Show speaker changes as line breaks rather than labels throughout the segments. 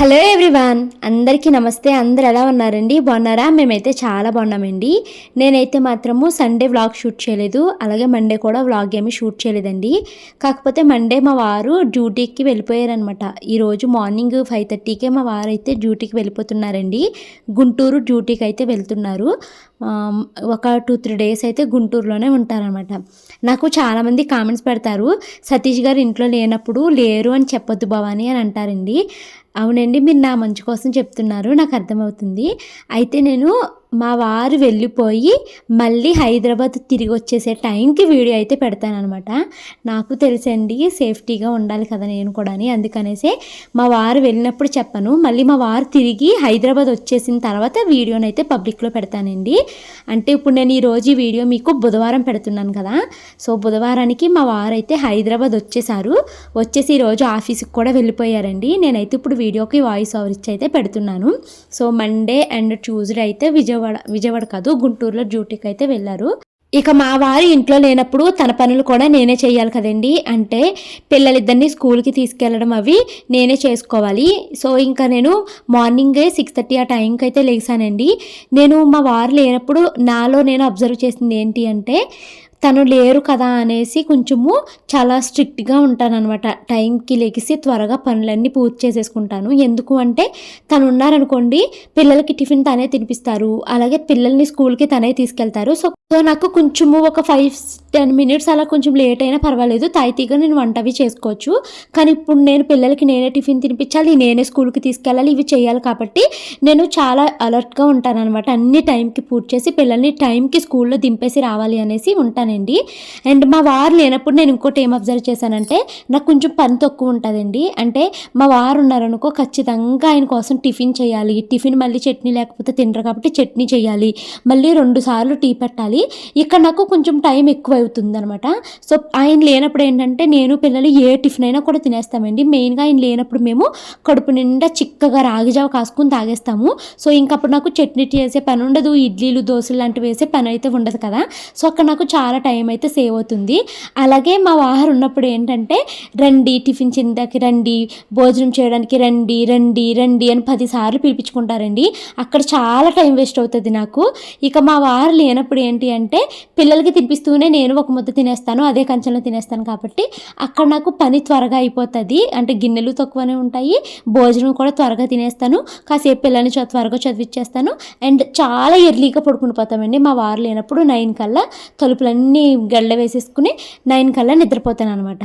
Hello everyone అందరికీ నమస్తే అందరు ఎలా ఉన్నారండి? బాగున్నారా? మేమైతే చాలా బాగున్నామండి. నేనైతే మాత్రము సండే వ్లాగ్ షూట్ చేయలేదు అలాగే మండే కూడా వ్లాగ్ ఏమీ షూట్ చేయలేదండి. కాకపోతే మండే మా వారు డ్యూటీకి వెళ్ళిపోయారనమాట ఈరోజు మార్నింగ్ ఫైవ్ థర్టీకే మా వారు అయితే డ్యూటీకి వెళ్ళిపోతున్నారండి. గుంటూరు డ్యూటీకి అయితే వెళ్తున్నారు. ఒక టూ త్రీ డేస్ అయితే గుంటూరులోనే ఉంటారనమాట నాకు చాలామంది కామెంట్స్ పెడతారు సతీష్ గారు ఇంట్లో లేనప్పుడు లేరు అని చెప్పొద్దు భవాని అని అంటారండి. అవునండి మీరు నా మంచి కోసం చెప్తున్నారు నాకు అర్థమవుతుంది. అయితే నేను మా వారు వెళ్ళిపోయి మళ్ళీ హైదరాబాద్ తిరిగి వచ్చేసే టైంకి వీడియో అయితే పెడతానమాట నాకు తెలుసండి సేఫ్టీగా ఉండాలి కదా నేను కూడా అని. అందుకనేసే మా వారు వెళ్ళినప్పుడు చెప్పను. మళ్ళీ మా వారు తిరిగి హైదరాబాద్ వచ్చేసిన తర్వాత వీడియోని అయితే పబ్లిక్లో పెడతానండి. అంటే ఇప్పుడు నేను ఈరోజు ఈ వీడియో మీకు బుధవారం పెడుతున్నాను కదా. సో బుధవారానికి మా వారు అయితే హైదరాబాద్ వచ్చేసారు. వచ్చేసి ఈరోజు ఆఫీస్కి కూడా వెళ్ళిపోయారండి. నేనైతే ఇప్పుడు వీడియోకి వాయిస్ ఓవర్ ఇచ్చి అయితే పెడుతున్నాను. సో మండే అండ్ ట్యూస్డే అయితే విజయవాడ విజయవాడ కాదు గుంటూరులో డ్యూటీకి అయితే వెళ్ళారు. ఇక మా వారి ఇంట్లో లేనప్పుడు తన పనులు కూడా నేనే చేయాలి కదండి. అంటే పిల్లలిద్దరిని స్కూల్కి తీసుకెళ్ళడం అవి నేనే చేసుకోవాలి. సో ఇంకా నేను మార్నింగే సిక్స్ థర్టీ ఆ టైంకి అయితే లేచానండి నేను మా వారు లేనప్పుడు నాలో నేను అబ్జర్వ్ చేసింది ఏంటి అంటే తను లేరు కదా అనేసి కొంచెము చాలా స్ట్రిక్ట్గా ఉంటానన్నమాట. టైంకి లెగిసి త్వరగా పనులన్నీ పూర్తి చేసేసుకుంటాను. ఎందుకు అంటే తను ఉన్నారనుకోండి పిల్లలకి టిఫిన్ తనే తినిపిస్తారు. అలాగే పిల్లల్ని స్కూల్కి తనే తీసుకెళ్తారు. సో సో నాకు కొంచెము ఒక ఫైవ్ టెన్ మినిట్స్ అలా కొంచెం లేట్ అయినా పర్వాలేదు. తాయితీగా నేను వంటవి చేసుకోవచ్చు. కానీ ఇప్పుడు నేను పిల్లలకి నేనే టిఫిన్ తినిపించాలి నేనే స్కూల్కి తీసుకెళ్ళాలి ఇవి చేయాలి కాబట్టి నేను చాలా అలర్ట్గా ఉంటాను అనమాట అన్ని టైంకి పూర్తి చేసి పిల్లల్ని టైంకి స్కూల్లో దింపేసి రావాలి అనేసి ఉంటాను. ఉంటానండి అండ్ మా వారు లేనప్పుడు నేను ఇంకోటి ఏం అబ్జర్వ్ చేశానంటే నాకు కొంచెం పని తక్కువ ఉంటుందండి. అంటే మా వారు ఉన్నారనుకో ఖచ్చితంగా ఆయన కోసం టిఫిన్ చేయాలి. టిఫిన్ మళ్ళీ చట్నీ లేకపోతే తినరు కాబట్టి చట్నీ చేయాలి. మళ్ళీ రెండు సార్లు టీ పెట్టాలి. ఇక్కడ నాకు కొంచెం టైం ఎక్కువ అవుతుంది అనమాట సో ఆయన లేనప్పుడు ఏంటంటే నేను పిల్లలు ఏ టిఫిన్ అయినా కూడా తినేస్తామండి. మెయిన్గా ఆయన లేనప్పుడు మేము కడుపు నిండా చిక్కగా రాగిజావ కాసుకుని తాగేస్తాము. సో ఇంకప్పుడు నాకు చట్నీ చేసే పని ఉండదు. ఇడ్లీలు దోశలు లాంటివి వేసే పని అయితే ఉండదు కదా. సో అక్కడ నాకు చాలా టైం అయితే సేవ్ అవుతుంది. అలాగే మా వాహర్ ఉన్నప్పుడు ఏంటంటే రండి టిఫిన్ చిందాకి రండి భోజనం చేయడానికి రండి రండి రండి అని పదిసార్లు పిలిపించుకుంటారండి. అక్కడ చాలా టైం వేస్ట్ అవుతుంది నాకు. ఇక మా వారు లేనప్పుడు ఏంటి అంటే పిల్లలకి తినిపిస్తూనే నేను ఒక ముద్ద తినేస్తాను అదే కంచంలో తినేస్తాను కాబట్టి అక్కడ నాకు పని త్వరగా అయిపోతుంది. అంటే గిన్నెలు తక్కువనే ఉంటాయి భోజనం కూడా త్వరగా తినేస్తాను కాసేపు పిల్లల్ని చ- త్వరగా చదివిచ్చేస్తాను. అండ్ చాలా ఎర్లీగా పడుకుని పోతామండి. మా వారు లేనప్పుడు నైన్ కల్లా తలుపులన్నీ గళ్ళ వేసేసుకుని నైన్ కల్లా నిద్రపోతాను అనమాట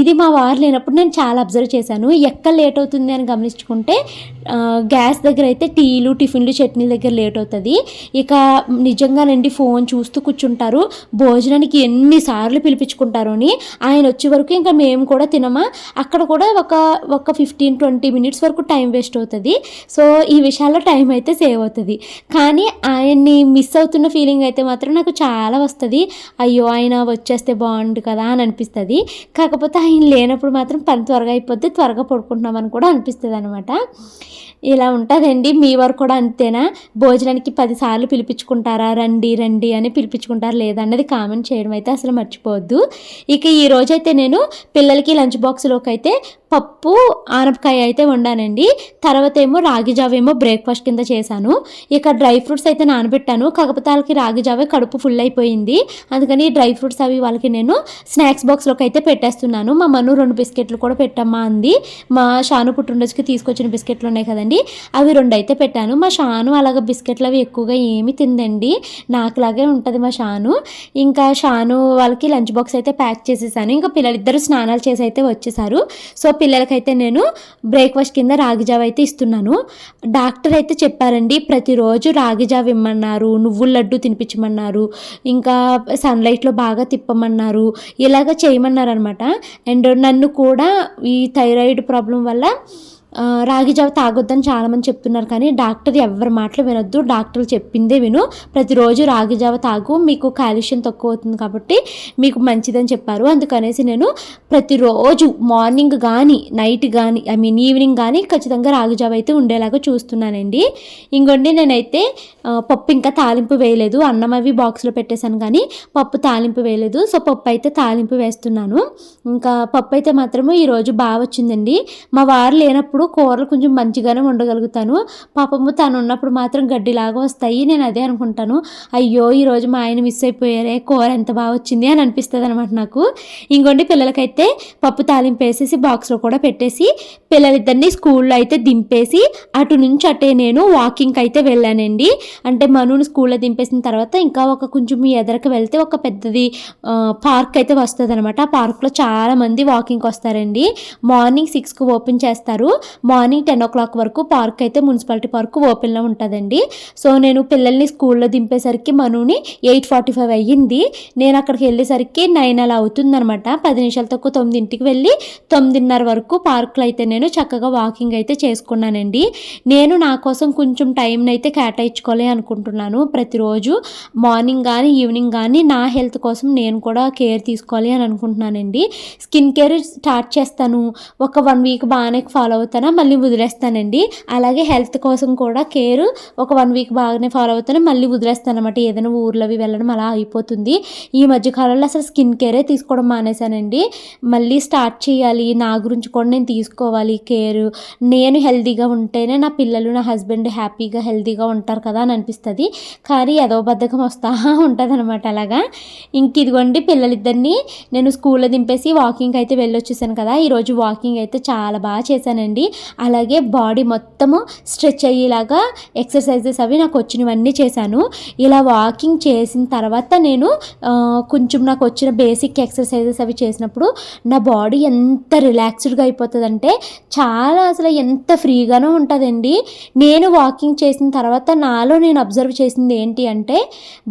ఇది మా వారు లేనప్పుడు నేను చాలా అబ్జర్వ్ చేశాను. ఎక్కడ లేట్ అవుతుంది అని గమనించుకుంటే గ్యాస్ దగ్గర అయితే టీలు టిఫిన్లు చట్నీల దగ్గర లేట్ అవుతుంది. ఇక నిజంగానండి ఫోన్ చూస్తూ కూర్చుంటారు. భోజనానికి ఎన్నిసార్లు పిలిపించుకుంటారు అని. ఆయన వచ్చే వరకు ఇంకా మేము కూడా తినమా? అక్కడ కూడా ఒక ఒక ఫిఫ్టీన్ ట్వంటీ మినిట్స్ వరకు టైం వేస్ట్ అవుతుంది. సో ఈ విషయాల్లో టైం అయితే సేవ్ అవుతుంది. కానీ ఆయన్ని మిస్ అవుతున్న ఫీలింగ్ అయితే మాత్రం నాకు చాలా వస్తుంది. అయ్యో ఆయన వచ్చేస్తే బాగుండు కదా అని అనిపిస్తుంది. కాకపోతే ఆయన లేనప్పుడు మాత్రం పని త్వరగా అయిపోద్ది త్వరగా పడుకుంటున్నామని కూడా అనిపిస్తుంది అనమాట ఇలా ఉంటుందండి. మీ వారు కూడా అంతేనా? భోజనానికి పదిసార్లు పిలిపించుకుంటారా? రండి రండి అని పిలిపించుకుంటారా లేదా అన్నది కామెంట్ చేయడం అయితే అసలు మర్చిపోవద్దు. ఇక ఈ రోజైతే నేను పిల్లలకి లంచ్ బాక్స్లోకి అయితే పప్పు ఆనపకాయ అయితే వండానండి. తర్వాత ఏమో రాగి జావ ఏమో బ్రేక్ఫాస్ట్ కింద చేశాను. ఇక డ్రై ఫ్రూట్స్ అయితే నానబెట్టాను. కాకపోతే వాళ్ళకి రాగి జావే కడుపు ఫుల్ అయిపోయింది. అందుకని డ్రై ఫ్రూట్స్ అవి వాళ్ళకి నేను స్నాక్స్ బాక్స్లోకి అయితే పెట్టేస్తున్నాను. మా మను రెండు బిస్కెట్లు కూడా పెట్టమ్మా అంది. మా షాను పుట్టినరోజుకి తీసుకొచ్చిన బిస్కెట్లు ఉన్నాయి కదండి అవి రెండు అయితే పెట్టాను. మా షాను అలాగ బిస్కెట్లు అవి ఎక్కువగా ఏమి తిందండి. నాకులాగే ఉంటుంది మా షాను. ఇంకా షాను వాళ్ళకి లంచ్ బాక్స్ అయితే ప్యాక్ చేసేసాను. ఇంకా పిల్లలిద్దరు స్నానాలు చేసి అయితే వచ్చేసారు. సో పిల్లలకైతే నేను బ్రేక్ఫాస్ట్ కింద రాగి జావ అయితే ఇస్తున్నాను. డాక్టర్ అయితే చెప్పారండి ప్రతిరోజు రాగి జావ ఇమ్మన్నారు నువ్వుల లడ్డు తినిపించమన్నారు ఇంకా సన్లైట్లో బాగా తిప్పమన్నారు ఇలాగ చేయమన్నారు అనమాట అండ్ నన్ను కూడా ఈ థైరాయిడ్ ప్రాబ్లం వల్ల రాగి జావ తాగొద్దని చాలామంది చెప్తున్నారు కానీ డాక్టర్ ఎవరి మాటలు వినొద్దు. డాక్టర్లు చెప్పిందే విను. ప్రతిరోజు రాగి జావ తాగు. మీకు కాల్షియం తక్కువ అవుతుంది కాబట్టి మీకు మంచిదని చెప్పారు. అందుకనేసి నేను ప్రతిరోజు మార్నింగ్ కానీ నైట్ కానీ ఐ మీన్ ఈవినింగ్ కానీ ఖచ్చితంగా రాగి జావ అయితే ఉండేలాగా చూస్తున్నానండి. ఇంకొండి నేనైతే పప్పు ఇంకా తాలింపు వేయలేదు. అన్నం అవి బాక్స్లో పెట్టేశాను కానీ పప్పు తాలింపు వేయలేదు. సో పప్పు అయితే తాలింపు వేస్తున్నాను. ఇంకా పప్పు అయితే మాత్రము ఈరోజు బాగా వచ్చిందండి. మా వారు లేనప్పుడు ఉన్నప్పుడు కూరలు కొంచెం మంచిగానే ఉండగలుగుతాను పాపము తను ఉన్నప్పుడు మాత్రం గడ్డిలాగా వస్తాయి నేను అదే అనుకుంటాను. అయ్యో ఈరోజు మా ఆయన మిస్ అయిపోయారే కూర ఎంత బాగా వచ్చింది అని అనిపిస్తుంది అనమాట నాకు. ఇంకోటి పిల్లలకైతే పప్పు తాలింపు వేసేసి బాక్స్లో కూడా పెట్టేసి పిల్లలిద్దరిని స్కూల్లో అయితే దింపేసి అటు నుంచి అటే నేను వాకింగ్కి అయితే వెళ్ళానండి. అంటే మనూని స్కూల్లో దింపేసిన తర్వాత ఇంకా ఒక కొంచెం మీ ఎదరకు వెళ్తే ఒక పెద్దది పార్క్ అయితే వస్తుంది అనమాట ఆ పార్క్లో చాలామంది వాకింగ్కి వస్తారండి. మార్నింగ్ సిక్స్కి ఓపెన్ చేస్తారు. మార్నింగ్ టెన్ ఓ క్లాక్ వరకు పార్క్ అయితే మున్సిపాలిటీ పార్క్ ఓపెన్లో ఉంటుందండి. సో నేను పిల్లల్ని స్కూల్లో దింపేసరికి మనుని ఎయిట్ ఫార్టీ ఫైవ్ అయ్యింది. నేను అక్కడికి వెళ్ళేసరికి నైన్ అలా అవుతుందనమాట పది నిమిషాల తక్కువ తొమ్మిదింటికి వెళ్ళి తొమ్మిదిన్నర వరకు పార్క్లో అయితే నేను చక్కగా వాకింగ్ అయితే చేసుకున్నానండి. నేను నా కోసం కొంచెం టైంని అయితే కేటాయించుకోవాలి అనుకుంటున్నాను. ప్రతిరోజు మార్నింగ్ కానీ ఈవినింగ్ కానీ నా హెల్త్ కోసం నేను కూడా కేర్ తీసుకోవాలి అని అనుకుంటున్నానండి. స్కిన్ కేర్ స్టార్ట్ చేస్తాను. ఒక వన్ వీక్ బాగానే ఫాలో అవుతాను. మళ్ళీ వదిలేస్తానండి. అలాగే హెల్త్ కోసం కూడా కేర్. ఒక వన్ వీక్ బాగానే ఫాలో అవుతాను. మళ్ళీ వదిలేస్తాను అనమాట ఏదైనా ఊర్లోవి వెళ్ళడం అలా అయిపోతుంది. ఈ మధ్యకాలంలో అసలు స్కిన్ కేరే తీసుకోవడం మానేశానండి. మళ్ళీ స్టార్ట్ చేయాలి. నా గురించి కూడా నేను తీసుకోవాలి. కేర్. నేను హెల్తీగా ఉంటేనే నా పిల్లలు నా హస్బెండ్ హ్యాపీగా హెల్తీగా ఉంటారు కదా అని అనిపిస్తుంది. కానీ ఏదో బద్ధకం వస్తా ఉంటుంది అనమాట అలాగా. ఇంక ఇదిగోండి పిల్లలిద్దరిని నేను స్కూల్లో దింపేసి వాకింగ్ అయితే వెళ్ళొచ్చేసాను కదా. ఈరోజు వాకింగ్ అయితే చాలా బాగా చేశానండి. అలాగే బాడీ మొత్తము స్ట్రెచ్ అయ్యేలాగా ఎక్సర్సైజెస్ అవి నాకు వచ్చినవన్నీ చేశాను. ఇలా వాకింగ్ చేసిన తర్వాత నేను కొంచెం నాకు వచ్చిన బేసిక్ ఎక్సర్సైజెస్ అవి చేసినప్పుడు నా బాడీ ఎంత రిలాక్స్డ్గా అయిపోతుందంటే చాలా అసలు ఎంత ఫ్రీగానో ఉంటుందండి. నేను వాకింగ్ చేసిన తర్వాత నాలో నేను అబ్జర్వ్ చేసింది ఏంటి అంటే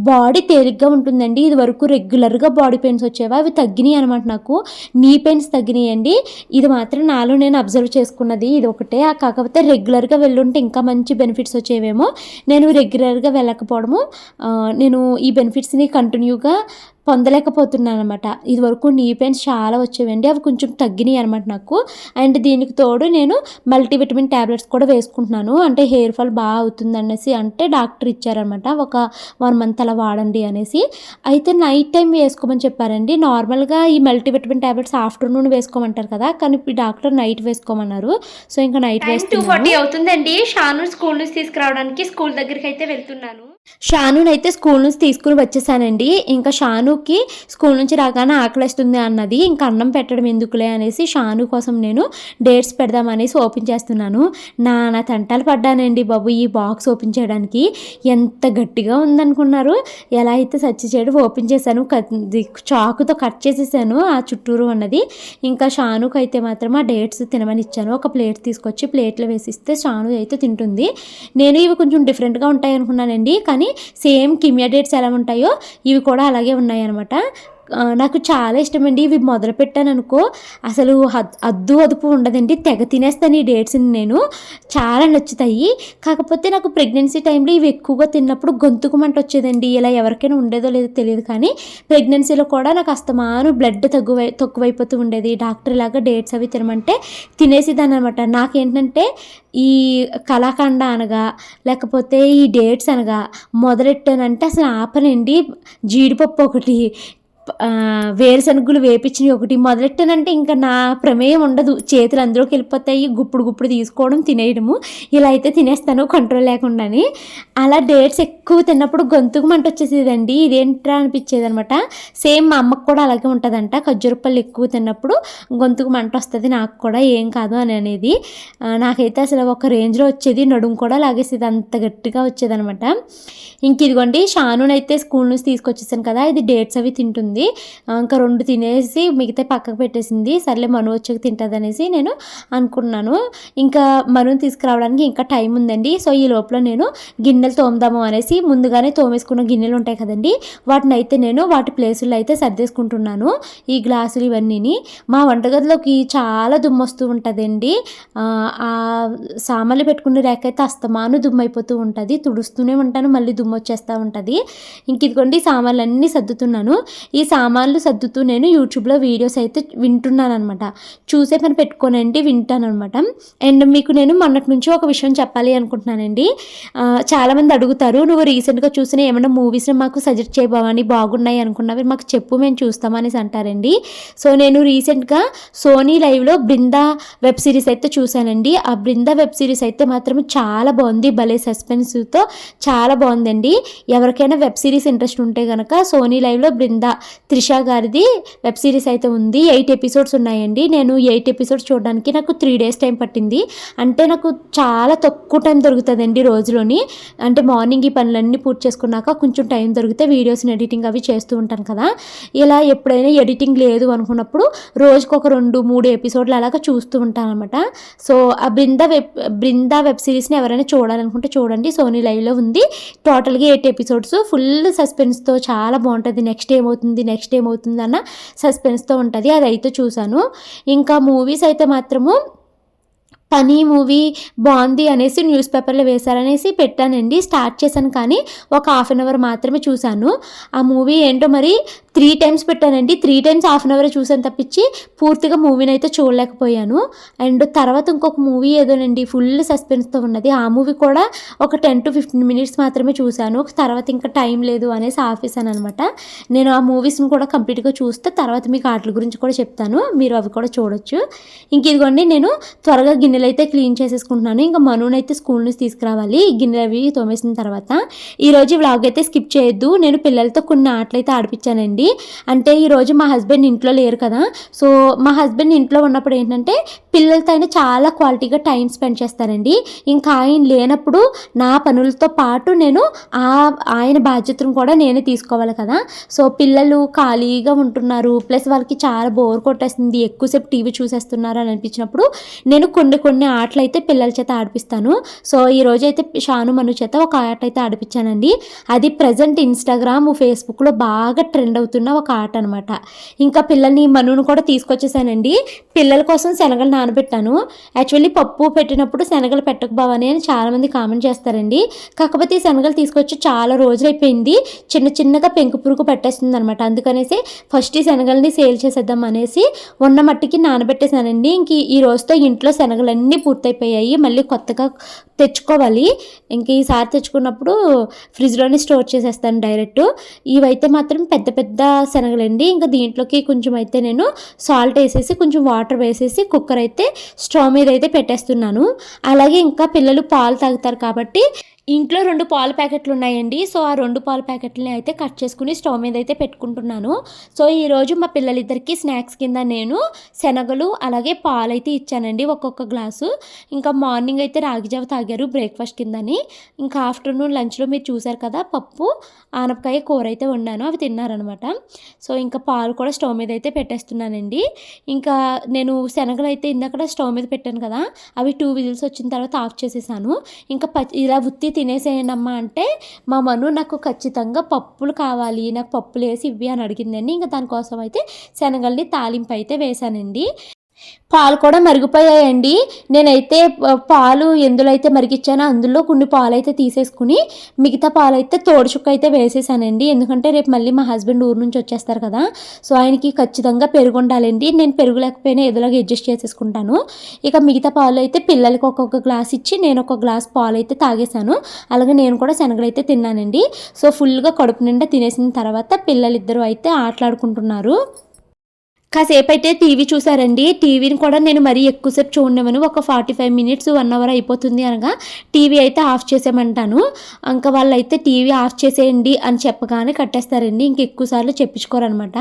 బాడీ తేలిగ్గా ఉంటుందండి. ఇది వరకు రెగ్యులర్గా బాడీ పెయిన్స్ వచ్చేవా? అవి తగ్గినాయి అనమాట నాకు. నీ పెయిన్స్ తగ్గినాయండి. ఇది మాత్రం నాలో నేను అబ్జర్వ్ చేసుకున్నది. ఇది ఒకటే కాకపోతే రెగ్యులర్గా వెళ్ళుంటే ఇంకా మంచి బెనిఫిట్స్ వచ్చేవేమో. నేను రెగ్యులర్గా వెళ్ళకపోవడము నేను ఈ బెనిఫిట్స్ని కంటిన్యూగా పొందలేకపోతున్నాను అనమాట ఇదివరకు నీ పెయిన్స్ చాలా వచ్చేవండి. అవి కొంచెం తగ్గినాయి అనమాట నాకు. అండ్ దీనికి తోడు నేను మల్టీవిటమిన్ ట్యాబ్లెట్స్ కూడా వేసుకుంటున్నాను. అంటే హెయిర్ ఫాల్ బాగా అవుతుంది అనేసి అంటే డాక్టర్ ఇచ్చారనమాట ఒక వన్ మంత్ అలా వాడండి అనేసి. అయితే నైట్ టైం వేసుకోమని చెప్పారండి. నార్మల్గా ఈ మల్టీవిటమిన్ ట్యాబ్లెట్స్ ఆఫ్టర్నూన్ వేసుకోమంటారు కదా. కానీ డాక్టర్ నైట్ వేసుకోమన్నారు. సో ఇంకా నైట్
టూ ఫార్టీ అవుతుందండి. షాను స్కూల్ నుంచి తీసుకురావడానికి స్కూల్ దగ్గరికి అయితే వెళ్తున్నాను.
షానుని అయితే స్కూల్ నుంచి తీసుకుని వచ్చేసానండి. ఇంకా షానుకి స్కూల్ నుంచి రాగానే ఆకలిస్తుంది అన్నది. ఇంకా అన్నం పెట్టడం ఎందుకులే అనేసి షాను కోసం నేను డేట్స్ పెడదామనేసి ఓపెన్ చేస్తున్నాను. నా నా తంటాలు పడ్డానండి బాబు ఈ బాక్స్ ఓపెన్ చేయడానికి. ఎంత గట్టిగా ఉందనుకున్నారు. ఎలా అయితే సచ్చి చేయడం ఓపెన్ చేశాను. చాకుతో కట్ చేసేసాను ఆ చుట్టూరు ఉన్నది ఇంకా షానుకు అయితే మాత్రం ఆ డేట్స్ తినమని ఇచ్చాను. ఒక ప్లేట్ తీసుకొచ్చి ప్లేట్లో వేసిస్తే షాను అయితే తింటుంది. నేను ఇవి కొంచెం డిఫరెంట్గా ఉంటాయి అనుకున్నానండి కానీ సేమ్ కిమియా డేట్స్ ఎలా ఉంటాయో ఇవి కూడా అలాగే ఉన్నాయన్నమాట. నాకు చాలా ఇష్టమండి. ఇవి మొదలు పెట్టాను అనుకో అసలు అద్దు అదుపు ఉండదండి. తెగ తినేస్తాను ఈ డేట్స్ని నేను. చాలా నచ్చుతాయి. కాకపోతే నాకు ప్రెగ్నెన్సీ టైంలో ఇవి ఎక్కువగా తిన్నప్పుడు గొంతుకు మంట వచ్చేదండి. ఇలా ఎవరికైనా ఉండేదో లేదో తెలియదు కానీ ప్రెగ్నెన్సీలో కూడా నాకు అస్తమాను బ్లడ్ తగ్గువై తక్కువైపోతూ ఉండేది. డాక్టర్ లాగా డేట్స్ అవి తినమంటే తినేసేదాన్ని అనమాట నాకేంటంటే ఈ కళాఖండ అనగా లేకపోతే ఈ డేట్స్ అనగా మొదలెట్టానంటే అసలు ఆపనండి. జీడిపప్పు ఒకటి వేరుశనగులు వేపించినవి ఒకటి మొదలెట్టానంటే ఇంకా నా ప్రమేయం ఉండదు. చేతులు అందులోకి వెళ్ళిపోతాయి గుప్పుడు గుప్పుడు తీసుకోవడం తినేయడము. ఇలా అయితే తినేస్తాను కంట్రోల్ లేకుండాని. అలా డేట్స్ ఎక్కువ తిన్నప్పుడు గొంతుకు మంట వచ్చేసేదండి. ఇదేంట్రా అనిపించేది అనమాట సేమ్ మా అమ్మకు కూడా అలాగే ఉంటుందంట. పళ్ళు ఎక్కువ తిన్నప్పుడు గొంతుకు మంట వస్తుంది నాకు కూడా ఏం కాదు అని అనేది. నాకైతే అసలు ఒక రేంజ్లో వచ్చేది నడుము కూడా లాగేసేది అంత గట్టిగా వచ్చేది అనమాట ఇంక ఇదిగోండి షానునైతే స్కూల్ నుంచి తీసుకొచ్చేసాను కదా ఇది డేట్స్ అవి తింటుంది. ఉంది ఇంకా రెండు తినేసి మిగతా పక్కకు పెట్టేసింది. సర్లే మను వచ్చాక తింటుంది నేను అనుకున్నాను. ఇంకా మనుని తీసుకురావడానికి ఇంకా టైం ఉందండి. సో ఈ లోపల నేను గిన్నెలు తోముదాము అనేసి ముందుగానే తోమేసుకున్న గిన్నెలు ఉంటాయి కదండి. వాటిని అయితే నేను వాటి ప్లేసుల్లో అయితే సర్దేసుకుంటున్నాను. ఈ గ్లాసులు ఇవన్నీని. మా వంటగదిలోకి చాలా దుమ్ము వస్తూ ఉంటుందండి. ఆ, సామాన్లు పెట్టుకునే రేఖ అయితే అస్తమాను దుమ్ము అయిపోతూ ఉంటుంది. తుడుస్తూనే ఉంటాను. మళ్ళీ దుమ్ము వచ్చేస్తూ ఉంటుంది. ఇంక ఇదిగోండి సామాన్లు అన్నీ సర్దుతున్నాను. ఈ ఈ సామాన్లు సర్దుతూ నేను యూట్యూబ్లో వీడియోస్ అయితే వింటున్నాను అనమాట చూసే పని పెట్టుకోనండి వింటాను అనమాట అండ్ మీకు నేను మొన్నటి నుంచి ఒక విషయం చెప్పాలి అనుకుంటున్నానండి. చాలామంది అడుగుతారు నువ్వు రీసెంట్గా చూసిన ఏమైనా మూవీస్ని మాకు సజెస్ట్ చేయబోవని బాగున్నాయి అనుకున్నవి మాకు చెప్పు మేము చూస్తామనేసి అంటారండి. సో నేను రీసెంట్గా సోనీ లైవ్లో బృందా వెబ్ సిరీస్ అయితే చూశానండి. ఆ బృందా వెబ్ సిరీస్ అయితే మాత్రం చాలా బాగుంది భలే సస్పెన్స్తో చాలా బాగుందండి. ఎవరికైనా వెబ్ సిరీస్ ఇంట్రెస్ట్ ఉంటే కనుక సోనీ లైవ్లో బృందా త్రిష గారిది వెబ్ సిరీస్ అయితే ఉంది. ఎయిట్ ఎపిసోడ్స్ ఉన్నాయండి. నేను ఎయిట్ ఎపిసోడ్స్ చూడడానికి నాకు త్రీ డేస్ టైం పట్టింది. అంటే నాకు చాలా తక్కువ టైం దొరుకుతుందండి రోజులోని. అంటే మార్నింగ్ ఈ పనులన్నీ పూర్తి చేసుకున్నాక కొంచెం టైం దొరికితే వీడియోస్ని ఎడిటింగ్ అవి చేస్తూ ఉంటాను కదా. ఇలా ఎప్పుడైనా ఎడిటింగ్ లేదు అనుకున్నప్పుడు రోజుకు ఒక రెండు మూడు ఎపిసోడ్లు అలాగా చూస్తూ ఉంటాను అనమాట సో ఆ బృందా వెబ్ బృందా వెబ్ సిరీస్ని ఎవరైనా చూడాలనుకుంటే చూడండి. సోనీ లైవ్లో ఉంది. టోటల్గా ఎయిట్ ఎపిసోడ్స్. ఫుల్ సస్పెన్స్తో చాలా బాగుంటుంది. నెక్స్ట్ ఏమవుతుంది? నెక్స్ట్ ఏమవుతుంది అన్న సస్పెన్స్తో ఉంటుంది. అది అయితే చూశాను. ఇంకా మూవీస్ అయితే మాత్రము పని మూవీ బాగుంది అనేసి న్యూస్ పేపర్లో వేశారనేసి పెట్టానండి. స్టార్ట్ చేశాను కానీ ఒక హాఫ్ అన్ అవర్ మాత్రమే చూశాను. ఆ మూవీ ఏంటో మరి త్రీ టైమ్స్ పెట్టానండి. Three times half an hour చూసాను తప్పించి పూర్తిగా మూవీని అయితే చూడలేకపోయాను. అండ్ తర్వాత ఇంకొక మూవీ ఏదోనండి ఫుల్ సస్పెన్స్తో ఉన్నది. ఆ మూవీ కూడా ఒక టెన్ టు ఫిఫ్టీన్ మినిట్స్ మాత్రమే చూశాను. తర్వాత ఇంకా టైం లేదు అనేసి ఆఫీసాను అనమాట నేను ఆ మూవీస్ని కూడా కంప్లీట్గా చూస్తే తర్వాత మీకు వాటి గురించి కూడా చెప్తాను. మీరు అవి కూడా చూడొచ్చు. ఇంక ఇదిగోండి నేను త్వరగా గిన్నెలు అయితే క్లీన్ చేసేసుకుంటున్నాను. ఇంకా మనుని అయితే స్కూల్ నుంచి తీసుకురావాలి. గిన్నెలు అవి తోమేసిన తర్వాత. ఈరోజు వ్లాగ్ అయితే స్కిప్ చేయొద్దు. నేను పిల్లలతో కొన్ని ఆటలు అయితే ఆడిపించానండి అంటే ఈరోజు మా హస్బెండ్ ఇంట్లో లేరు కదా. సో మా హస్బెండ్ ఇంట్లో ఉన్నప్పుడు ఏంటంటే పిల్లలతో అయినా చాలా క్వాలిటీగా టైం స్పెండ్ చేస్తారండి. ఇంకా ఆయన లేనప్పుడు నా పనులతో పాటు నేను ఆ ఆయన బాధ్యతను కూడా నేనే తీసుకోవాలి కదా. సో పిల్లలు ఖాళీగా ఉంటున్నారు. ప్లస్ వాళ్ళకి చాలా బోర్ కొట్టేస్తుంది. ఎక్కువసేపు టీవీ చూసేస్తున్నారు అని అనిపించినప్పుడు నేను కొన్ని కొన్ని ఆటలు అయితే పిల్లల చేత ఆడిపిస్తాను. సో ఈ రోజు అయితే షాను మను చేత ఒక ఆట అయితే ఆడిపించానండి. అది ప్రజెంట్ ఇన్స్టాగ్రామ్ ఫేస్బుక్లో బాగా ట్రెండ్ అవుతుంది. అవుతున్న ఒక ఆట అనమాట ఇంకా పిల్లల్ని మనును కూడా తీసుకొచ్చేసానండి. పిల్లల కోసం శనగలు నానబెట్టాను. యాక్చువల్లీ పప్పు పెట్టినప్పుడు శనగలు పెట్టక బావని అని చాలామంది కామెంట్ చేస్తారండి. కాకపోతే ఈ శనగలు తీసుకొచ్చి చాలా రోజులు అయిపోయింది చిన్న చిన్నగా పెంకు పురుగు పెట్టేస్తుంది అనమాట అందుకనేసి ఫస్ట్ ఈ శనగల్ని సేల్ చేసేద్దాం అనేసి ఉన్న మట్టికి నానబెట్టేశానండి. ఇంక ఈ రోజుతో ఇంట్లో శనగలన్నీ పూర్తయిపోయాయి. మళ్ళీ కొత్తగా తెచ్చుకోవాలి. ఇంక ఈసారి తెచ్చుకున్నప్పుడు ఫ్రిడ్జ్లోనే స్టోర్ చేసేస్తాను డైరెక్ట్. ఇవైతే మాత్రం పెద్ద పెద్ద శనగలండి. ఇంకా దీంట్లోకి కొంచెం అయితే నేను సాల్ట్ వేసేసి కొంచెం వాటర్ వేసేసి కుక్కర్ అయితే స్టవ్ మీద అయితే పెట్టేస్తున్నాను. అలాగే ఇంకా పిల్లలు పాలు తాగుతారు కాబట్టి ఇంట్లో రెండు పాల ప్యాకెట్లు ఉన్నాయండి. సో ఆ రెండు పాల ప్యాకెట్లని అయితే కట్ చేసుకుని స్టవ్ మీద అయితే పెట్టుకుంటున్నాను. సో ఈరోజు మా పిల్లలిద్దరికీ స్నాక్స్ కింద నేను శనగలు అలాగే పాలు అయితే ఇచ్చానండి ఒక్కొక్క గ్లాసు. ఇంకా మార్నింగ్ అయితే రాగిజావ తాగారు బ్రేక్ఫాస్ట్ కిందని. ఇంకా ఆఫ్టర్నూన్ లంచ్లో మీరు చూసారు కదా పప్పు ఆనపకాయ కూర అయితే వండాను. అవి తిన్నారనమాట. సో ఇంకా పాలు కూడా స్టవ్ మీద అయితే పెట్టేస్తున్నానండి. ఇంకా నేను శనగలు అయితే ఇందాక స్టవ్ మీద పెట్టాను కదా అవి టూ విజిల్స్ వచ్చిన తర్వాత ఆఫ్ చేసేసాను. ఇంకా పచ్చి ఇలా ఉత్తి తినేసేయండి అంటే మా మను నాకు ఖచ్చితంగా పప్పులు కావాలి నాకు పప్పులు వేసి ఇవి అని అడిగిందండి. ఇంకా దానికోసం అయితే శనగల్ని తాలింపు అయితే వేశానండి. పాలు కూడా మరిగిపోయాయండి. నేనైతే పాలు ఎందులో అయితే మరిగిచ్చానో అందులో కొన్ని పాలు అయితే తీసేసుకుని మిగతా పాలు అయితే తోడుచుక్క అయితే వేసేసానండి. ఎందుకంటే రేపు మళ్ళీ మా హస్బెండ్ ఊరు నుంచి వచ్చేస్తారు కదా. సో ఆయనకి ఖచ్చితంగా పెరుగు ఉండాలండి. నేను పెరుగు లేకపోయినా ఎదులాగా అడ్జస్ట్ చేసేసుకుంటాను. ఇక మిగతా పాలు అయితే పిల్లలకి ఒక్కొక్క గ్లాస్ ఇచ్చి నేను ఒక గ్లాస్ పాలు అయితే తాగేశాను. అలాగే నేను కూడా శనగలు అయితే తిన్నానండి. సో ఫుల్గా కడుపు నిండా తినేసిన తర్వాత పిల్లలిద్దరూ అయితే ఆటలాడుకుంటున్నారు. కాసేపు అయితే టీవీ చూసారండి టీవీని కూడా నేను మరీ ఎక్కువసేపు చూడనివ్వను. ఒక forty five minutes one hour అయిపోతుంది అనగా టీవీ అయితే ఆఫ్ చేసామంటాను ఇంకా వాళ్ళు అయితే టీవీ ఆఫ్ చేసేయండి అని చెప్పగానే కట్టేస్తారండి. ఇంక ఎక్కువసార్లు చెప్పించుకోరనమాట.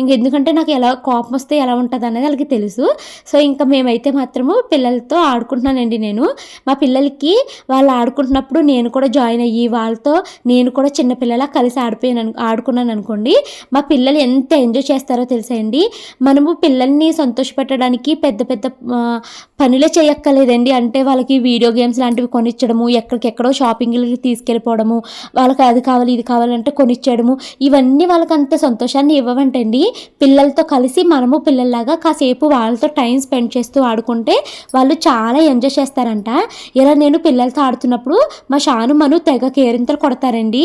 ఇంక ఎందుకంటే నాకు ఎలా కోపం వస్తే ఎలా ఉంటుంది అనేది వాళ్ళకి తెలుసు. సో ఇంకా మేమైతే మాత్రము పిల్లలతో ఆడుకుంటున్నానండి నేను. మా పిల్లలకి వాళ్ళు ఆడుకుంటున్నప్పుడు నేను కూడా జాయిన్ అయ్యి వాళ్ళతో నేను కూడా చిన్నపిల్లలా కలిసి ఆడిపోయాను ఆడుకున్నాను అనుకోండి. మా పిల్లలు ఎంత ఎంజాయ్ చేస్తారో తెలుసా అండి? మనము పిల్లల్ని సంతోషపెట్టడానికి పెద్ద పెద్ద పనులే చేయక్కర్లేదండి. అంటే వాళ్ళకి వీడియో గేమ్స్ లాంటివి కొనిచ్చడము ఎక్కడికెక్కడో షాపింగ్లకి తీసుకెళ్ళిపోవడము వాళ్ళకి అది కావాలి ఇది కావాలంటే కొనిచ్చేయడము ఇవన్నీ వాళ్ళకి అంత సంతోషాన్ని ఇవ్వవంటండి. పిల్లలతో కలిసి మనము పిల్లల్లాగా కాసేపు వాళ్ళతో టైం స్పెండ్ చేస్తూ ఆడుకుంటే వాళ్ళు చాలా ఎంజాయ్ చేస్తారంట. ఇలా నేను పిల్లలతో ఆడుతున్నప్పుడు మా షాను మను తెగ కేరింతలు కొడతారండి.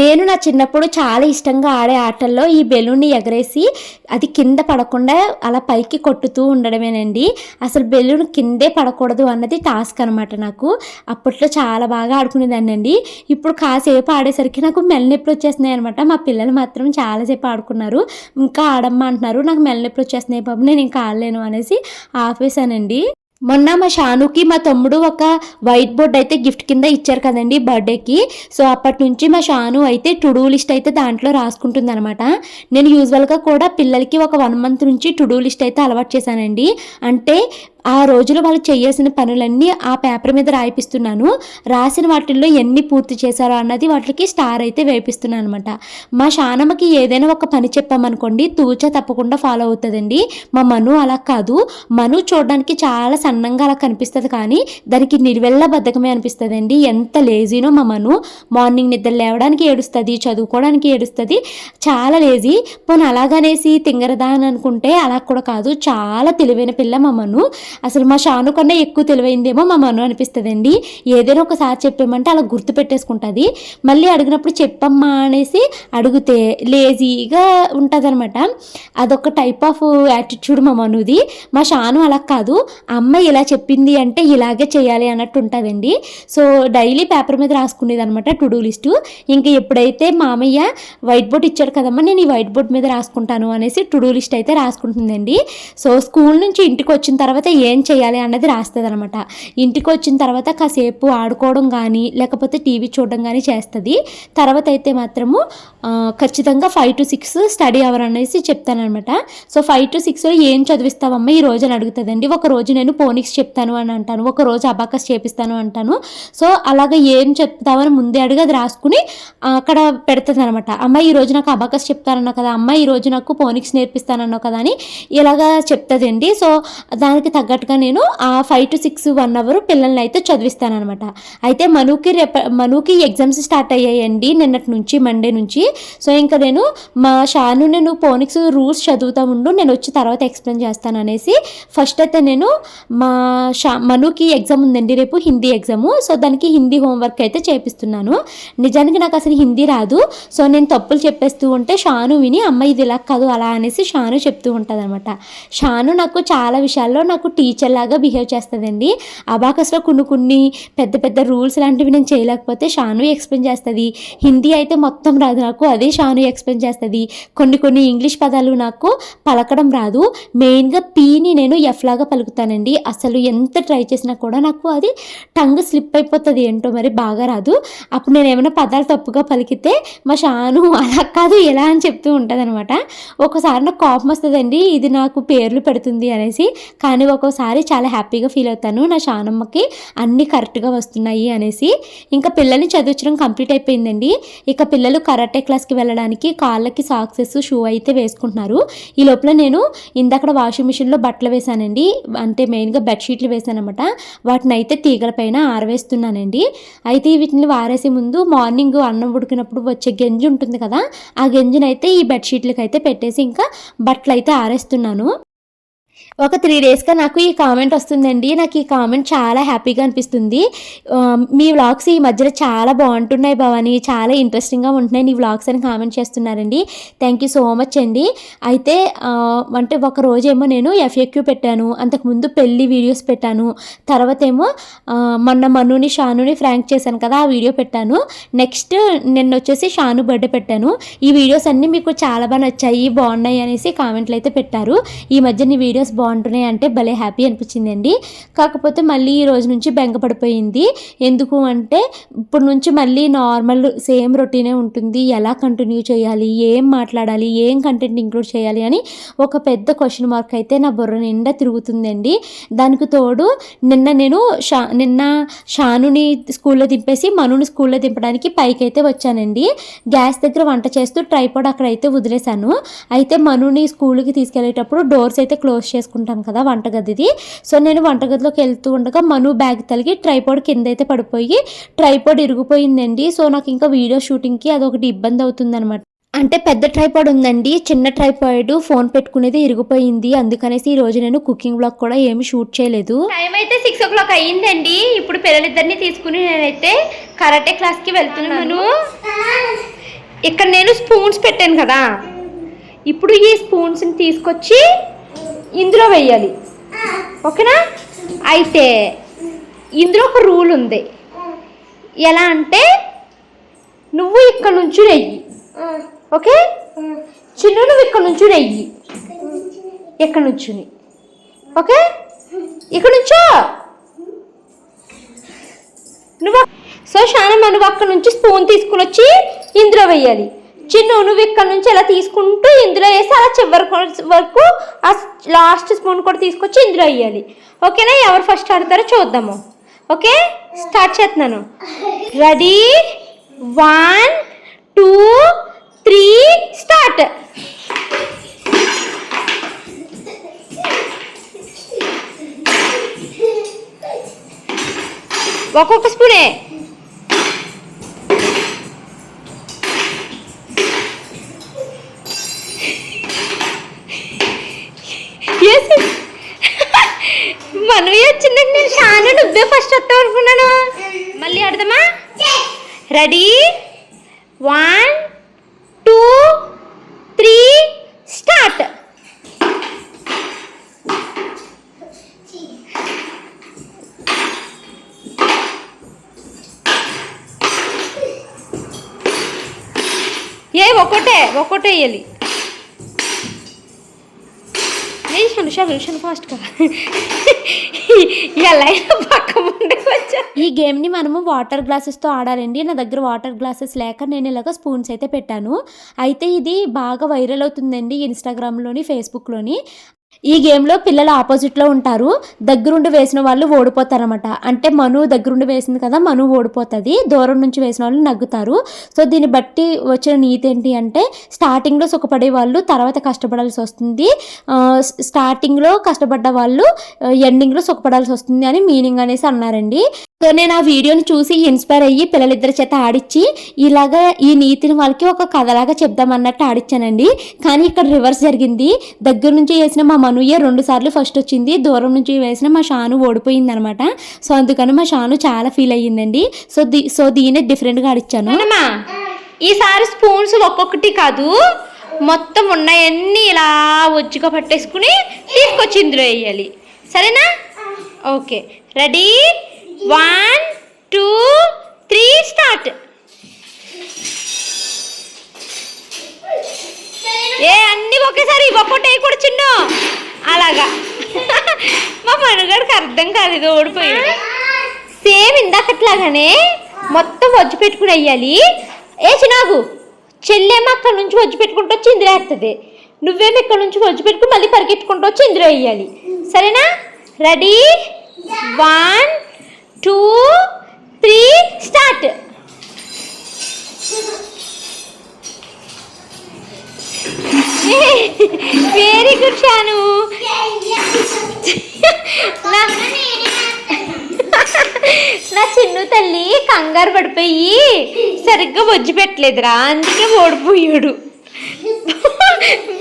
నేను నా చిన్నప్పుడు చాలా ఇష్టంగా ఆడే ఆటల్లో ఈ బెలూన్ని ఎగరేసి అది కింద పడకుండా అలా పైకి కొట్టుతూ ఉండడమేనండి. అసలు బెలూన్ కిందే పడకూడదు అన్నది టాస్క్ అనమాట నాకు. అప్పట్లో చాలా బాగా ఆడుకునేదాన్ని అండి ఇప్పుడు కాసేపు ఆడేసరికి నాకు మెల్లనొప్పులు వచ్చేస్తున్నాయి అనమాట మా పిల్లలు మాత్రం చాలాసేపు ఆడుకున్నారు. ఇంకా ఆడమ్మ అంటున్నారు నాకు మెల్లనొప్పులు వచ్చేస్తున్నాయి బాబు నేను ఇంకా ఆడలేను అనేసి ఆపేసానండి మొన్న మా షానుకి మా తమ్ముడు ఒక వైట్ బోర్డ్ అయితే గిఫ్ట్ కింద ఇచ్చారు కదండి బర్త్డేకి సో అప్పటి నుంచి మా షాను అయితే టు డూ లిస్ట్ అయితే దాంట్లో రాసుకుంటుంది అనమాట నేను యూజువల్గా కూడా పిల్లలకి ఒక వన్ మంత్ నుంచి టు డూ లిస్ట్ అయితే అలవాటు చేశానండి. అంటే ఆ రోజులో వాళ్ళు చేయాల్సిన పనులన్నీ ఆ పేపర్ మీద రాయిపిస్తున్నాను. రాసిన వాటిల్లో ఎన్ని పూర్తి చేశారో అన్నది వాటికి స్టార్ అయితే వేపిస్తున్నాను అనమాట మా షానమ్మకి ఏదైనా ఒక పని చెప్పామనుకోండి తూచ తప్పకుండా ఫాలో అవుతుందండి. మా మను అలా కాదు. మను చూడడానికి చాలా సన్నంగా అలా కనిపిస్తుంది కానీ దానికి నిర్వెళ్ళ బద్ధకమే అనిపిస్తుంది ఎంత లేజీనో మా మను. మార్నింగ్ నిద్ర లేవడానికి ఏడుస్తుంది చదువుకోవడానికి ఏడుస్తుంది. చాలా లేజీ. పోనీ అలాగనేసి తింగరదా అని అనుకుంటే అలా కూడా కాదు. చాలా తెలివైన పిల్ల మా మను. అసలు మా షాను కన్నా ఎక్కువ తెలివైందేమో మా మను అనిపిస్తుందండి. ఏదైనా ఒకసారి చెప్పామంటే అలా గుర్తు పెట్టేసుకుంటుంది. మళ్ళీ అడిగినప్పుడు చెప్పమ్మా అనేసి అడిగితే లేజీగా ఉంటుంది అనమాట అదొక టైప్ ఆఫ్ యాటిట్యూడ్ మా మనుది. మా షాను అలా కాదు. అమ్మ ఇలా చెప్పింది అంటే ఇలాగే చేయాలి అన్నట్టు ఉంటుందండి. సో డైలీ పేపర్ మీద రాసుకునేది అనమాట టు డూ లిస్టు. ఇంకా ఎప్పుడైతే మామయ్య వైట్ బోర్డ్ ఇచ్చాడు కదమ్మా నేను ఈ వైట్ బోర్డ్ మీద రాసుకుంటాను అనేసి టు డూ లిస్ట్ అయితే రాసుకుంటుందండి. సో స్కూల్ నుంచి ఇంటికి వచ్చిన తర్వాత ఏం చేయాలి అన్నది రాస్తుంది అనమాట ఇంటికి వచ్చిన తర్వాత కాసేపు ఆడుకోవడం కానీ లేకపోతే టీవీ చూడడం కానీ చేస్తుంది. తర్వాత అయితే మాత్రము ఖచ్చితంగా five to six study hour అనేసి చెప్తానమాట సో ఫైవ్ టు సిక్స్ ఏం చదివిస్తావమ్మా? ఈ రోజు అని అడుగుతుందండి. ఒక రోజు నేను పోనిక్స్ చెప్తాను అని అంటాను. ఒక రోజు అబాకస్ చేపిస్తాను అంటాను. సో అలాగ ఏం చెప్తావని ముందే అడిగి అది రాసుకుని అక్కడ పెడుతుంది అనమాట అమ్మ ఈ రోజు నాకు అబాకస్ చెప్తానన్నావు కదా అమ్మ ఈ రోజు నాకు పోనిక్స్ నేర్పిస్తానన్నావు కదా అని ఇలాగా చెప్తుందండి. సో దానికి తగ్గ తగ్గట్టుగా నేను ఆ five to six one hour పిల్లల్ని అయితే చదివిస్తాను అనమాట అయితే మనుకి రేప మనుకి ఎగ్జామ్స్ స్టార్ట్ అయ్యాయండి నిన్నటి నుంచి మండే నుంచి. సో ఇంకా నేను మా షాను నేను పోనిక్స్ రూల్స్ చదువుతా ఉండు నేను వచ్చి తర్వాత ఎక్స్ప్లెయిన్ చేస్తాను అనేసి ఫస్ట్ అయితే నేను మా షా మనుకి ఎగ్జామ్ ఉందండి రేపు హిందీ ఎగ్జాము సో దానికి హిందీ హోంవర్క్ అయితే చేపిస్తున్నాను. నిజానికి నాకు అసలు హిందీ రాదు. సో నేను తప్పులు చెప్పేస్తూ ఉంటే షాను విని అమ్మ ఇది ఇలా కాదు అలా అనేసి షాను చెప్తూ ఉంటుంది అనమాట షాను నాకు చాలా విషయాల్లో నాకు టీచర్ లాగా బిహేవ్ చేస్తుందండి. అబాకస్లో కొన్ని కొన్ని పెద్ద పెద్ద రూల్స్ లాంటివి నేను చేయలేకపోతే షాను ఎక్స్ప్లెయిన్ చేస్తుంది. హిందీ అయితే మొత్తం రాదు నాకు అదే షాను ఎక్స్ప్లెయిన్ చేస్తుంది. కొన్ని కొన్ని ఇంగ్లీష్ పదాలు నాకు పలకడం రాదు. మెయిన్గా పీని నేను ఎఫ్ లాగా పలుకుతానండి. అసలు ఎంత ట్రై చేసినా కూడా నాకు అది టంగ్ స్లిప్ అయిపోతుంది ఏంటో మరి బాగా రాదు. అప్పుడు నేను ఏమైనా పదాలు తప్పుగా పలికితే మా షాను అలా కాదు ఎలా అని చెప్తూ ఉంటుంది అనమాట ఒకసారి నాకు కోపం వస్తుందండి ఇది నాకు పేర్లు పెడుతుంది అనేసి. కానీ ఒక ఒక్కోసారి చాలా హ్యాపీగా ఫీల్ అవుతాను. నా షానమ్మకి అన్నీ కరెక్ట్గా వస్తున్నాయి అనేసి. ఇంకా పిల్లల్ని చదివించడం కంప్లీట్ అయిపోయిందండి. ఇక పిల్లలు కరాటే క్లాస్కి వెళ్ళడానికి కాళ్ళకి సాక్సెస్ షూ అయితే వేసుకుంటున్నారు. ఈ లోపల నేను ఇందక్కడ వాషింగ్ మిషన్లో బట్టలు వేశానండి. అంటే మెయిన్గా బెడ్షీట్లు వేశానమాట వాటిని అయితే తీగల పైన ఆరవేస్తున్నానండి. అయితే వీటిని వారేసే ముందు మార్నింగ్ అన్నం ఉడికినప్పుడు వచ్చే గంజి ఉంటుంది కదా ఆ గంజిని అయితే ఈ బెడ్షీట్లకి అయితే పెట్టేసి ఇంకా బట్టలు అయితే ఆరేస్తున్నాను. ఒక త్రీ డేస్గా నాకు ఈ కామెంట్ వస్తుందండి. నాకు ఈ కామెంట్ చాలా హ్యాపీగా అనిపిస్తుంది. మీ వ్లాగ్స్ ఈ మధ్యలో చాలా బాగుంటున్నాయి భవాని. చాలా ఇంట్రెస్టింగ్గా ఉంటున్నాయి నీ వ్లాగ్స్ అని కామెంట్ చేస్తున్నారండి. థ్యాంక్ యూ సో మచ్ అండి. అయితే అంటే ఒక రోజేమో నేను ఎఫ్ఎక్యూ పెట్టాను. అంతకుముందు పెళ్ళి వీడియోస్ పెట్టాను. తర్వాత ఏమో మొన్న మనుని షానుని ఫ్రాంక్ చేశాను కదా ఆ వీడియో పెట్టాను. నెక్స్ట్ నిన్న వచ్చేసి షాను బర్త్డే పెట్టాను. ఈ వీడియోస్ అన్నీ మీకు చాలా బాగా నచ్చాయి బాగున్నాయి అనేసి కామెంట్లు అయితే పెట్టారు. ఈ మధ్య నీ వీడియోస్ బాగుంటున్నాయి అంటే భలే హ్యాపీ అనిపించిందండి. కాకపోతే మళ్ళీ ఈ రోజు నుంచి బెంగపడిపోయింది. ఎందుకు అంటే ఇప్పుడు నుంచి మళ్ళీ నార్మల్ సేమ్ రొటీనే ఉంటుంది. ఎలా కంటిన్యూ చేయాలి? ఏం మాట్లాడాలి? ఏం కంటెంట్ ఇంక్లూడ్ చేయాలి అని ఒక పెద్ద క్వశ్చన్ మార్క్ అయితే నా బుర్ర నిండా తిరుగుతుందండి. దానికి తోడు నిన్న నేను షా నిన్న షానుని స్కూల్లో దింపేసి మనుని స్కూల్లో దింపడానికి పైకి అయితే వచ్చానండి. గ్యాస్ దగ్గర వంట చేస్తూ ట్రైపాడ్ అక్కడ అయితే వదిలేశాను. అయితే మనుని స్కూల్కి తీసుకెళ్ళేటప్పుడు డోర్స్ అయితే క్లోజ్ చేసుకుంటాను కదా వంటగదిది. సో నేను వంటగదిలోకి వెళ్తూ ఉండగా మను బ్యాగ్ తలిగి ట్రైపాడ్ కింద అయితే పడిపోయి ట్రైపాడ్ ఇరిగిపోయిందండి. సో నాకు ఇంకా వీడియో షూటింగ్కి అదొకటి ఇబ్బంది అవుతుందన్నమాట. అంటే పెద్ద ట్రైపాడ్ ఉందండి. చిన్న ట్రైపాడ్ ఫోన్ పెట్టుకునేది ఇరిగిపోయింది. అందుకనేసి ఈ రోజు నేను కుకింగ్ బ్లాగ్ కూడా ఏమి షూట్ చేయలేదు.
టైం అయితే సిక్స్ ఓ క్లాక్ అయ్యిందండి. ఇప్పుడు పిల్లలిద్దరిని తీసుకుని నేనైతే కరాటే క్లాస్కి వెళ్తున్నాను ఇక్కడ నేను స్పూన్స్ పెట్టాను కదా. ఇప్పుడు ఈ స్పూన్స్ని తీసుకొచ్చి ఇందులో వేయాలి ఓకేనా? అయితే ఇందులో ఒక రూల్ ఉంది. ఎలా అంటే నువ్వు ఇక్కడ నుంచి నెయ్యి. ఓకే? చిన్న నువ్వు ఇక్కడ నుంచి నెయ్యి. ఇక్కడ నుంచుని. ఓకే? ఇక్కడ నుంచో? నువ్వు సో శానమ్మ నువ్వు అక్కడ నుంచి స్పూన్ తీసుకుని వచ్చి ఇందులో వేయాలి చిన్ను నువ్వు ఇక్కడ నుంచి ఇలా తీసుకుంటూ ఇందులో వేసి అలా చివరి వరకు ఆ లాస్ట్ స్పూన్ కూడా తీసుకొచ్చి ఇందులో వేయాలి. ఓకేనా? ఎవరు ఫస్ట్ ఆడతారో చూద్దాము. ఓకే? స్టార్ట్ చేస్తున్నాను. Ready? One two three start. ఒక్కొక్క స్పూనే. చేసి మనవి వచ్చిందండి. నేను షాను నువ్వే ఫస్ట్ వస్తావు అనుకున్నాను. మళ్ళీ ఆడదామా? Ready one two three start ఏ ఒక్కటే ఒక్కటే వేయాలి. నేను ఫాస్ట్ షను ఫాస్ట్గా ఎలా పక్క వచ్చా
ఈ గేమ్ని మనము వాటర్ గ్లాసెస్తో ఆడాలండి. నా దగ్గర వాటర్ గ్లాసెస్ లేక నేను ఇలాగ స్పూన్స్ అయితే పెట్టాను. అయితే ఇది బాగా వైరల్ అవుతుందండి ఇన్స్టాగ్రామ్లోని ఫేస్బుక్లోని. ఈ గేమ్లో పిల్లలు ఆపోజిట్లో ఉంటారు. దగ్గరుండి వేసిన వాళ్ళు ఓడిపోతారనమాట అంటే మను దగ్గరుండి వేసింది కదా మను ఓడిపోతుంది. దూరం నుంచి వేసిన వాళ్ళు నగ్గుతారు. సో దీన్ని బట్టి వచ్చిన నీతి ఏంటి అంటే స్టార్టింగ్లో సుఖపడే వాళ్ళు తర్వాత కష్టపడాల్సి వస్తుంది. స్టార్టింగ్లో కష్టపడ్డ వాళ్ళు ఎండింగ్లో సుఖపడాల్సి వస్తుంది అని మీనింగ్ అనేసి అన్నారండి. సో నేను ఆ వీడియోని చూసి ఇన్స్పైర్ అయ్యి పిల్లలిద్దరి చేత ఆడిచ్చి ఇలాగా ఈ నీతిని వాళ్ళకి ఒక కథలాగా చెప్దామన్నట్టు ఆడిచ్చానండి. కానీ ఇక్కడ రివర్స్ జరిగింది. దగ్గర నుంచి వేసిన మా మనుయ్య రెండు సార్లు ఫస్ట్ వచ్చింది. దూరం నుంచి వేసిన మా షాను ఓడిపోయింది అనమాట సో అందుకని మా షాను చాలా ఫీల్ అయ్యిందండి. సో దీ సో దీనే డిఫరెంట్గా ఆడిచ్చాను.
ఈసారి స్పూన్స్ ఒక్కొక్కటి కాదు. మొత్తం ఉన్నాయన్నీ ఇలా ఒజ్జుగా పట్టేసుకుని తీసుకొచ్చి ఇందులో వేయాలి. సరేనా? Okay. Ready? One two three start ఏ అన్ని ఒకేసారి ఒక్కొక్కటి కూడా చిన్న. అలాగా. మా మనగాడికి అర్థం కాలేదు ఓడిపోయాడు సేమ్ ఇందాకట్లాగానే మొత్తం వజ్జు పెట్టుకుని వెయ్యాలి. ఏ చినాగు చెల్లెమ్మ అక్కడ నుంచి వజ్జు పెట్టుకుంటూ వచ్చి ఇందులో వేస్తుంది నువ్వేమో ఇక్కడ నుంచి వజ్జు పెట్టుకుని మళ్ళీ పరిగెట్టుకుంటూ వచ్చి ఇందులో వేయాలి సరేనా? Ready one two three start. Very good Shanu నా నా చిన్ను తల్లి కంగారు పడిపోయి సరిగ్గా బొజ్జు పెట్టలేదురా అందుకే ఓడిపోయాడు.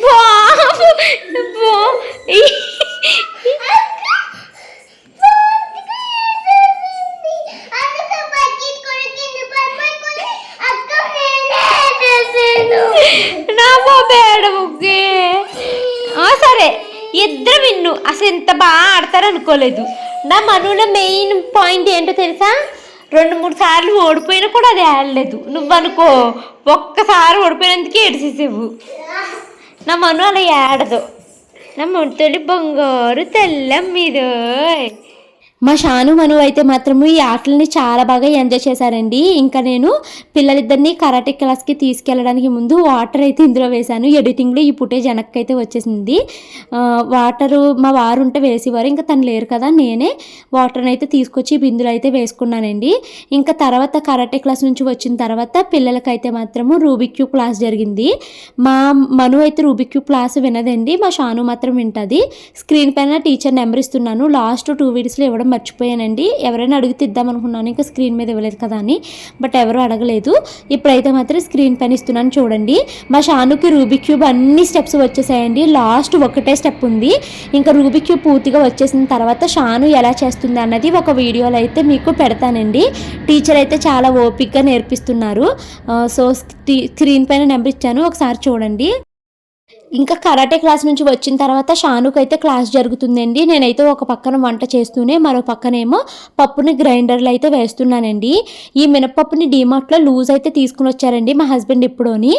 బాబు బా నా బాబేడ ముగ్గే ఆ, సరే. ఇద్దరు విన్ను అసలు ఎంత బాగా ఆడతారు అనుకోలేదు. నా మనుల మెయిన్ పాయింట్ ఏంటో తెలుసా? రెండు మూడు సార్లు ఓడిపోయినా కూడా అది ఆడలేదు. నువ్వు అనుకో ఒక్కసారి ఓడిపోయినందుకే ఏడిసేసేవు నా మను అలా ఏడదు. నా మొంటలి బంగారు తెల్లం మీద
మా షాను మను అయితే మాత్రము ఈ ఆటలని చాలా బాగా ఎంజాయ్ చేశారండి. ఇంకా నేను పిల్లలిద్దరిని కరాటే క్లాస్కి తీసుకెళ్ళడానికి ముందు వాటర్ అయితే ఇందులో వేశాను. ఎడిటింగ్లో ఈ పుట్టే వెనక్కి అయితే వచ్చేసింది. వాటరు మా వారు ఉంటే వేసేవారు. ఇంకా తను లేరు కదా నేనే వాటర్ని అయితే తీసుకొచ్చి బిందులో అయితే వేసుకున్నానండి. ఇంకా తర్వాత కరాటే క్లాస్ నుంచి వచ్చిన తర్వాత పిల్లలకైతే మాత్రము రూబిక్యూ క్లాస్ జరిగింది. మా మను అయితే రూబిక్యూ క్లాస్ వినదండి. మా షాను మాత్రం వింటుంది. స్క్రీన్ పైన టీచర్ నెంబర్ ఇస్తున్నాను. లాస్ట్ టూ వీడియోస్లో ఇవ్వడం మర్చిపోయానండి. ఎవరైనా అడిగితే ఇద్దామనుకున్నాను ఇంకా స్క్రీన్ మీద ఇవ్వలేదు కదా అని. బట్ ఎవరు అడగలేదు. ఇప్పుడైతే మాత్రం స్క్రీన్ పైన ఇస్తున్నాను చూడండి. మా షానుకి రూబిక్ క్యూబ్ అన్ని స్టెప్స్ వచ్చేసాయండి. లాస్ట్ ఒకటే స్టెప్ ఉంది. ఇంకా రూబిక్ క్యూబ్ పూర్తిగా వచ్చేసిన తర్వాత షాను ఎలా చేస్తుంది అన్నది ఒక వీడియోలో అయితే మీకు పెడతానండి. టీచర్ అయితే చాలా ఓపిక్గా నేర్పిస్తున్నారు. సో స్క్రీన్ పైన నెంబర్ ఇచ్చాను. ఒకసారి చూడండి. ఇంకా కరాటే క్లాస్ నుంచి వచ్చిన తర్వాత షానుకు అయితే క్లాస్ జరుగుతుందండి. నేనైతే ఒక పక్కన వంట చేస్తూనే మరో పక్కనేమో పప్పుని గ్రైండర్లో అయితే వేస్తున్నానండి. ఈ మినపప్పుని డీమార్ట్లో లూజ్ అయితే తీసుకుని వచ్చారండి మా హస్బెండ్ ఎప్పుడోని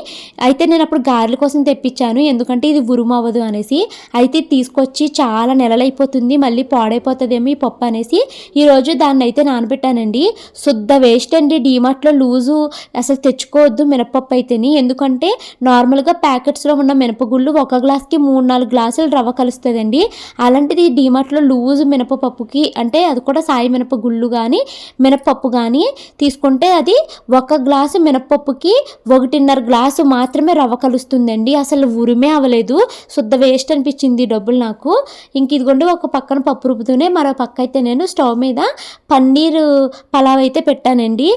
అయితే నేను అప్పుడు గారెల కోసం తెప్పించాను. ఎందుకంటే ఇది ఉరుమవ్వదు అనేసి. అయితే తీసుకొచ్చి చాలా నెలలైపోతుంది మళ్ళీ పాడైపోతుందేమో ఈ పప్పు అనేసి. ఈరోజు దాన్ని అయితే నానబెట్టానండి. శుద్ధ వేస్ట్ అండి. డీమార్ట్లో లూజు అసలు తెచ్చుకోవద్దు మినపప్పు అయితేని. ఎందుకంటే నార్మల్గా ప్యాకెట్స్లో ఉన్న మినపగుళ్ళు ఒక గ్లాస్కి మూడు నాలుగు గ్లాసులు రవ్వ కలుస్తుందండి. అలాంటిది డీమార్ట్లో లూజ్ మినపపప్పుకి అంటే అది కూడా సాయి మినపగుళ్ళు కానీ మినపప్పు కానీ తీసుకుంటే అది ఒక గ్లాసు మినపప్పుకి ఒకటిన్నర గ్లాసు మాత్రమే రవ్వ కలుస్తుందండి. అసలు ఉరిమే అవ్వలేదు. శుద్ధ వేస్ట్ అనిపించింది డబ్బులు నాకు. ఇంక ఇదిగోండి ఒక పక్కన పప్పు రుబ్బుతూనే మరో పక్క అయితే నేను స్టవ్ మీద పన్నీర్ పలావ్ అయితే పెట్టానండి.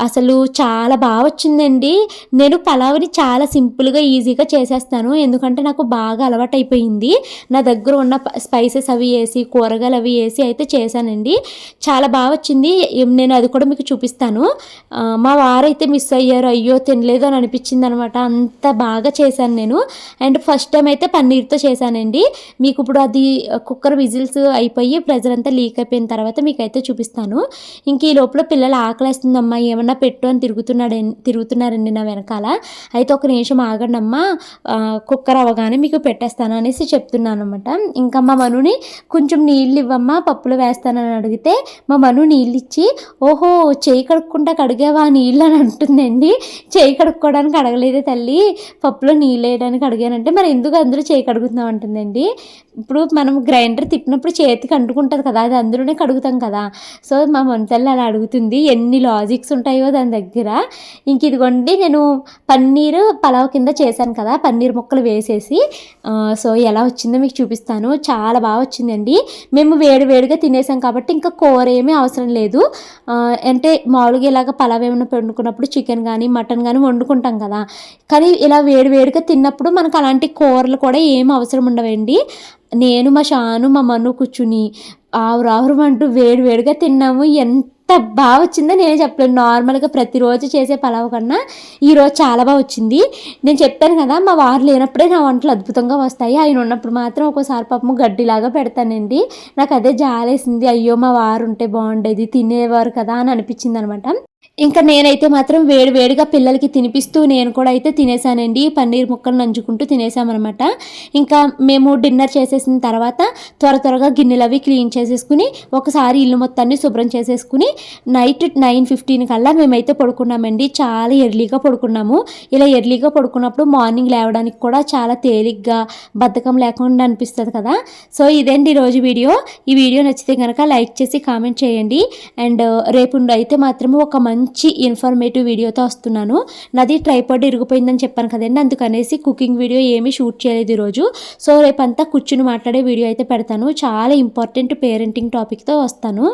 అసలు చాలా బాగా వచ్చిందండి. నేను పలావ్ని చాలా సింపుల్గా ఈజీగా చేసేస్తాను. ఎందుకంటే అంటే నాకు బాగా అలవాటు అయిపోయింది నా దగ్గర ఉన్న స్పైసెస్ అవి వేసి కూరగాయలు అవి వేసి అయితే చేశానండి. చాలా బాగా వచ్చింది. నేను అది కూడా మీకు చూపిస్తాను. మా వారైతే మిస్ అయ్యారు. అయ్యో తినలేదు అని అనిపించింది అనమాట అంత బాగా చేశాను నేను. అండ్ ఫస్ట్ టైం అయితే పన్నీర్తో చేశానండి. మీకు ఇప్పుడు అది కుక్కర్ విజిల్స్ అయిపోయి ప్రెజర్ అంతా లీక్ అయిపోయిన తర్వాత మీకు అయితే చూపిస్తాను. ఇంక ఈ లోపల పిల్లలు ఆకలేస్తుందమ్మా ఏమన్నా పెట్టు అని తిరుగుతున్నాడు తిరుగుతున్నారండి నా వెనకాల. అయితే ఒక నిమిషం ఆగండమ్మా. కుక్కర్ అవగానే మీకు పెట్టేస్తాను అనేసి చెప్తున్నాను అనమాట ఇంకా మా మనుని కొంచెం నీళ్ళు ఇవ్వమ్మా పప్పులో వేస్తానని అడిగితే మా మను నీళ్ళు ఇచ్చి ఓహో చేయి కడుక్కుంటా కడిగావా నీళ్ళు? అని అంటుందండి. చేయి కడుక్కోవడానికి అడగలేదే తల్లి పప్పులో నీళ్ళు వేయడానికి అడిగానంటే మరి ఎందుకు అందరూ చేయి కడుగుతున్నాం అంటుందండి. ఇప్పుడు మనం గ్రైండర్ తిప్పినప్పుడు చేతికి అంటుకుంటుంది కదా అది అందులోనే కడుగుతాం కదా. సో మా మొంతల్లి అలా అడుగుతుంది ఎన్ని లాజిక్స్ ఉంటాయో దాని దగ్గర. ఇంక ఇదిగోండి నేను పన్నీరు పలావ్ కింద చేశాను కదా పన్నీర్ ముక్కలు వేసి వేసేసి సో ఎలా వచ్చిందో మీకు చూపిస్తాను. చాలా బాగా వచ్చిందండి. మేము వేడి వేడిగా తినేసాం కాబట్టి ఇంకా కూర ఏమీ అవసరం లేదు. అంటే మామూలుగా ఇలాగ పలావ్ ఏమైనా వండుకున్నప్పుడు చికెన్ కానీ మటన్ కానీ వండుకుంటాం కదా. కానీ ఇలా వేడి వేడిగా తిన్నప్పుడు మనకు అలాంటి కూరలు కూడా ఏం అవసరం ఉండవండి. నేను మా షాను మా మను కూర్చుని ఆవురు అంటూ వేడి వేడిగా తిన్నాము. ఎంత బాగా వచ్చిందో నేనే చెప్పలేను. నార్మల్గా ప్రతిరోజు చేసే పలావ్ కన్నా ఈరోజు చాలా బాగా వచ్చింది. నేను చెప్పాను కదా మా వారు లేనప్పుడే నా వంటలు అద్భుతంగా వస్తాయి. ఆయన ఉన్నప్పుడు మాత్రం ఒక్కోసారి పాపము గడ్డిలాగా పెడతానండి. నాకు అదే జాలేసింది. అయ్యో మా వారు ఉంటే బాగుండేది తినేవారు కదా అని అనిపించింది అనమాట ఇంకా నేనైతే మాత్రం వేడి వేడిగా పిల్లలకి తినిపిస్తూ నేను కూడా అయితే తినేసానండి. పన్నీర్ ముక్కలు నంచుకుంటూ తినేసామన్నమాట. ఇంకా మేము డిన్నర్ చేసేసిన తర్వాత త్వర త్వరగా గిన్నెలు అవి క్లీన్ చేసేసుకుని ఒకసారి ఇల్లు మొత్తాన్ని శుభ్రం చేసేసుకుని నైట్ నైన్ ఫిఫ్టీన్ కల్లా మేమైతే పడుకున్నామండి. చాలా ఎర్లీగా పడుకున్నాము. ఇలా ఎర్లీగా పడుకున్నప్పుడు మార్నింగ్ లేవడానికి కూడా చాలా తేలిగ్గా బద్ధకం లేకుండా అనిపిస్తుంది కదా. సో ఇదండి ఈరోజు వీడియో? ఈ వీడియో నచ్చితే కనుక లైక్ చేసి కామెంట్ చేయండి. అండ్ రేపు అయితే మాత్రము ఒక మంచి ఇన్ఫర్మేటివ్ వీడియోతో వస్తున్నాను. నాది ట్రైపాడ్ ఇరిగిపోయిందని చెప్పాను కదండి అందుకనేసి కుకింగ్ వీడియో ఏమీ షూట్ చేయలేదు ఈరోజు. సో రేపంతా కూర్చుని మాట్లాడే వీడియో అయితే పెడతాను. చాలా ఇంపార్టెంట్ పేరెంటింగ్ టాపిక్తో వస్తాను.